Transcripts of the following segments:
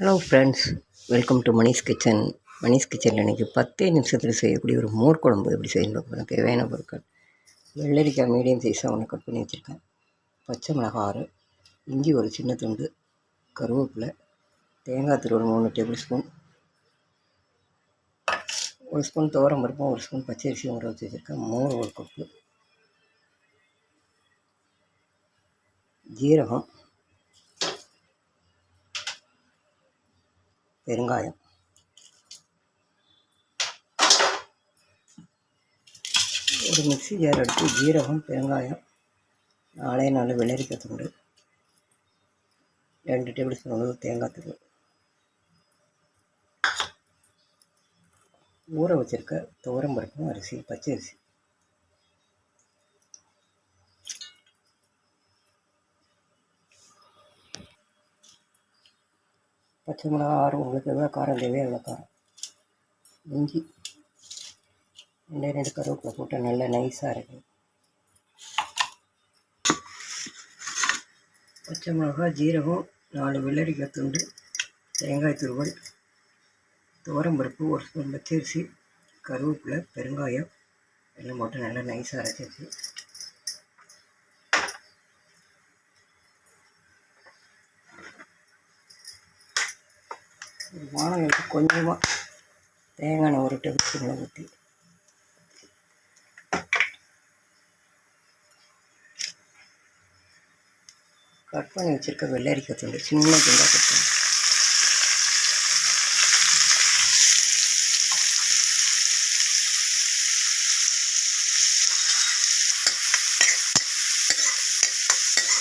Hello friends welcome to Manish kitchen Manish கிச்சனில் இன்றைக்கி பத்தே நிமிஷத்தில் செய்யக்கூடிய ஒரு மோர் குழம்பு எப்படி செய்யணும் பார்க்கலாம் தேவையான பொருட்கள். வெள்ளரிக்காய் மீடியம் சைஸாக ஒன்று கட் பண்ணி வச்சுருக்கேன். பச்சை மிளகாய் ஆறு இஞ்சி ஒரு சின்ன துண்டு கருவேப்பிலை தேங்காய் திரு ஒரு மூணு டேபிள் ஸ்பூன் ஒரு ஸ்பூன் துவரம் பருப்பும் ஒரு ஸ்பூன் பச்சரிசியும் ஊற வச்சு வச்சுருக்கேன். மோர் ஒரு கப்பு ஜீரகம். பெருங்காயம். ஒரு மிக்ஸி ஜார் எடுத்து ஜீரகம் பெருங்காயம் நாளே நாள் வெள்ளரிக்காய் ரெண்டு டேபிள் ஸ்பூன் அளவு தேங்காய் தூள். ஊற வச்சிருக்க துவரம் பருப்பும் அரிசி பச்சை அரிசி. பச்சை மிளகா ஆறு உங்களுக்கு எவ்வளோ காரம் தேவையோ எவ்வளோ காரம் இஞ்சி ரெண்டே ரெண்டு கருவேப்பிலை போட்டு நல்லா நைஸாக இருக்குது பச்சை மிளகா ஜீரகம் நாலு வெள்ளரிக்காய் துண்டு தேங்காய் துருவல் துவரம் பருப்பு ஒரு ஸ்பூன் பச்சரிசி கருவேப்பிலை பெருங்காயம் எல்லாம் போட்டு நல்லா நைஸாக அரைச்சிருச்சு வானம் எடுத்து கொஞ்சமாக தேங்காய் ஒரு டேபிள் ஸ்பூனில் ஊற்றி கட் பண்ணி வச்சுருக்க வெள்ளரிக்கை துண்டு சின்ன துண்டாக கட்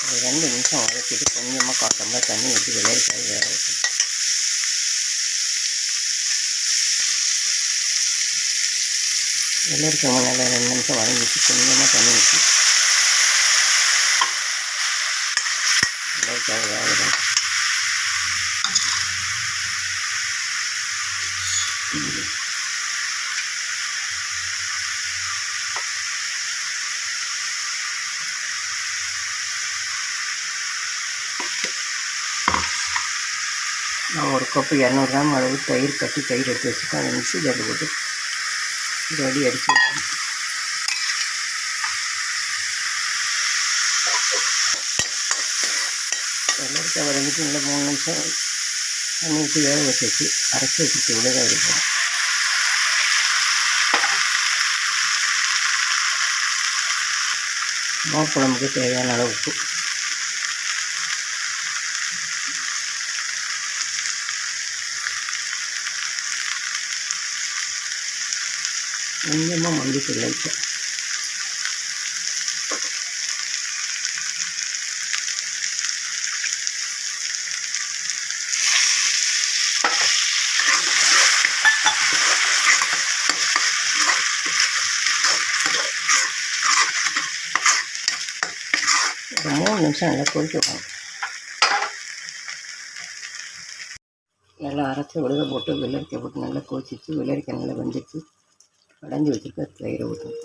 ஒரு ரெண்டு நிமிஷம் வதக்கிட்டு கொஞ்சமாக காட்டமாக தண்ணி ஊற்றி வெள்ளரிக்காய் வேக வைக்கணும் வெள்ளரிக்காய் நல்லா ரெண்டு நிமிஷம் வதங்கிட்டு கொஞ்சமாக தண்ணி ஊற்றி வெள்ளரிக்காய் you. நான் ஒரு கப்பு இரநூறு கிராம் அளவு தயிர் கட்டி தயிர் எடுத்து வச்சுருக்கேன். அதை மிக்சி ஜாரில் போட்டு ஒரு அடி அடித்து வைக்கணும் வெள்ளரிக்காய் வரைஞ்சிட்டு இல்லை மூணு நிமிஷம் தண்ணி வேக வச்சு வச்சு அரைச்சி வச்சுட்டு உள்ளதாக இருக்கும் மோர் குழம்புக்கு தேவையான அளவு உப்பு. கொஞ்சமாக மஞ்சள் லைட்டாக ஒரு மூணு நிமிஷம் நல்லா கொதிக்க நல்லா அரைச்சி விழுக போட்டு வெள்ளரிக்கை போட்டு நல்லா கொதிச்சிச்சு வெள்ளரிக்காய் நல்லா வெந்துச்சு கடைஞ்சி வச்சுருக்க தயிரை ஊற்றணும்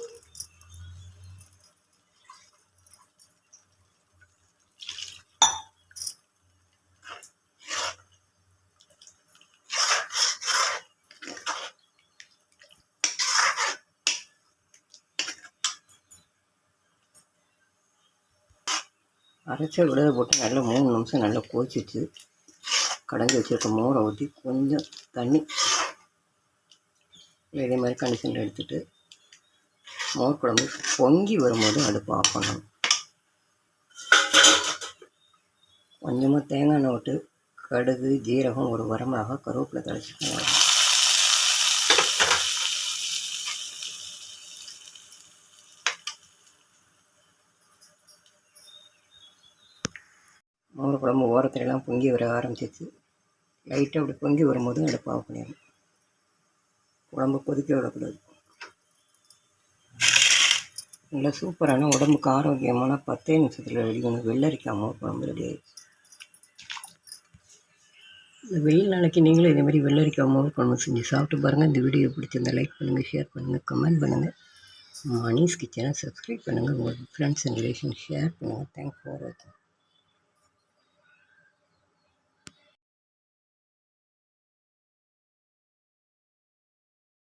அரைச்ச விழுத போட்டு நல்லா மூணு நிமிஷம் நல்லா கொதிச்சிச்சு கடைஞ்சி வச்சுருக்க மோரை ஊற்றி கொஞ்சம் தண்ணி இதே மாதிரி கண்டிஷனில் எடுத்துட்டு மோர் குழம்பு பொங்கி வரும்போது அடுப்பு ஆஃப் பண்ணணும். கொஞ்சமாக தேங்காய் எண்ணெய் விட்டு கடுகு ஜீரகம் ஒரு வரமாக கருவேப்பிலை தழைச்சிக்கணும் மோர் குழம்பு ஓரத்துலலாம் பொங்கி வர ஆரம்பிச்சிச்சு லைட்டாக அப்படி பொங்கி வரும்போது அடுப்பு ஆஃப் பண்ணிடணும். உடம்பு கொதிக்க விடக்கூடாது. நல்லா சூப்பரான உடம்புக்கு ஆரோக்கியமான பத்தே நிமிஷத்தில் ரெடிக்கணும் வெள்ளரிக்காய் மோர் குழம்பு ரெடி ஆயிடுச்சு. இந்த வெயில் நாளைக்கு நீங்களும் இதேமாதிரி வெள்ளரிக்காய் மோர் குழம்பு செஞ்சு சாப்பிட்டு பாருங்கள் இந்த வீடியோ பிடிச்சிருந்த லைக் பண்ணுங்கள் ஷேர் பண்ணுங்கள் கமெண்ட் பண்ணுங்கள் மணிஸ் கிச்சனை சப்ஸ்கிரைப் பண்ணுங்கள் உங்கள் ஃப்ரெண்ட்ஸ் அண்ட் ரிலேஷன் ஷேர் பண்ணுங்கள் தேங்க்ஸ் ஃபார் வாட்சிங்